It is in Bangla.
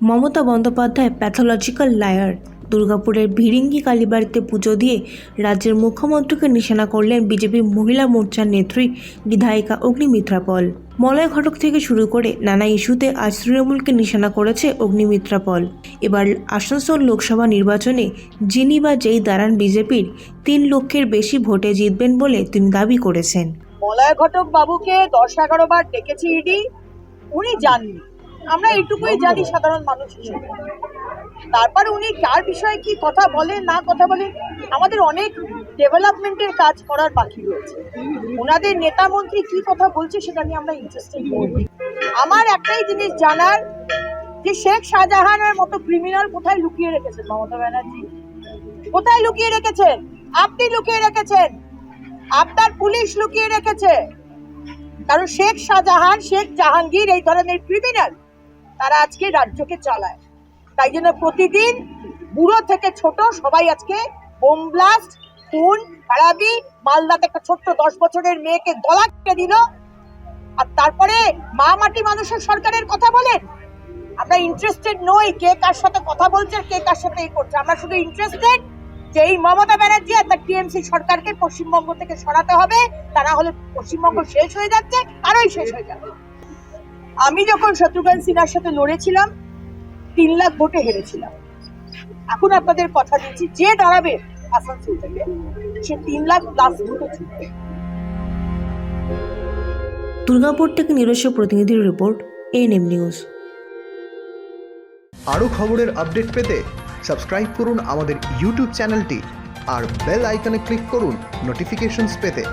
মমতা বন্দ্যোপাধ্যায় প্যাথোলজিক্যাল লায়ার দুর্গাপুরের ভিরিঙ্গি কালীবাড়িতে পুজো দিয়ে রাজ্যের মুখ্যমন্ত্রীকে নিশানা করলেন বিজেপি মহিলা মোর্চার নেত্রী বিধায়িকা অগ্নিমিত্রা পল মলয় ঘটক থেকে শুরু করে নানা ইস্যুতে আজ তৃণমূলকে নিশানা করেছে অগ্নিমিত্রা পল এবার আসানসোল লোকসভা নির্বাচনে যিনি বা যেই দাঁড়ান বিজেপির, তিন লক্ষের বেশি ভোটে জিতবেন বলে তিনি দাবি করেছেন। মলয় ঘটক বাবুকে দশ এগারো বার ডেকেছি ইডি, উনি জাননি। আমরা এটুকুই জানি সাধারণ মানুষ হিসেবে। তারপর উনি কার বিষয়ে কি কথা বলেন না কথা বলেন আমাদের অনেক ডেভেলপমেন্টের কাজ করার বাকি রয়েছে। ওনাদের নেতা মন্ত্রী কি কথা বলছে সেটা নিয়ে আমরা ইন্টারেস্টেড আমার একটাই জিনিস জানার, যে শেখ শাহজাহানের মতো ক্রিমিনাল কোথায় লুকিয়ে রেখেছেন মমতা ব্যানার্জি? কোথায় লুকিয়ে রেখেছেন? আপনি লুকিয়ে রেখেছেন? আপনার পুলিশ লুকিয়ে রেখেছে? কারণ শেখ শাহজাহান, শেখ জাহাঙ্গীর এই ধরনের ক্রিমিনাল তারা আজকে রাজ্যকে চালায়। তাই জন্য প্রতিদিন বুড়ো থেকে ছোট সবাই আজকে বোম ব্লাস্ট, খুন খারাপি মালদাতে একটা ছোট্ট দশ বছরের মেয়েকে গলা কেটে দিল। আর তারপরে মা মাটি মানুষের সরকারের কথা বলেন আমরা ইন্টারেস্টেড নই কে কার সাথে কথা বলছে কে কার সাথে এই করছে। আমরা শুধু ইন্টারেস্টেড যে এই মমতা ব্যানার্জি আর তার টিএমসি সরকারকে পশ্চিমবঙ্গ থেকে সরাতে হবে। তা না হলে পশ্চিমবঙ্গ শেষ হয়ে যাচ্ছে, আরোই শেষ হয়ে যাবে। আমি যখন শত্রুঘ্ন সিনহার সাথে লড়েছিলাম তিন লাখ ভোটে হেরেছিলাম। এখন আপনাদের কথা দিচ্ছি যে দাঁড়াবে আসানসোল থেকে সে তিন লাখ প্লাস ভোটে জিতবে। দুর্গাপুর থেকে নিজস্ব প্রতিনিধির রিপোর্ট এএনএম নিউজ আরও খবরের আপডেট পেতে সাবস্ক্রাইব করুন আমাদের ইউটিউব চ্যানেলটি আর বেল আইকনে ক্লিক করুন নোটিফিকেশনস পেতে।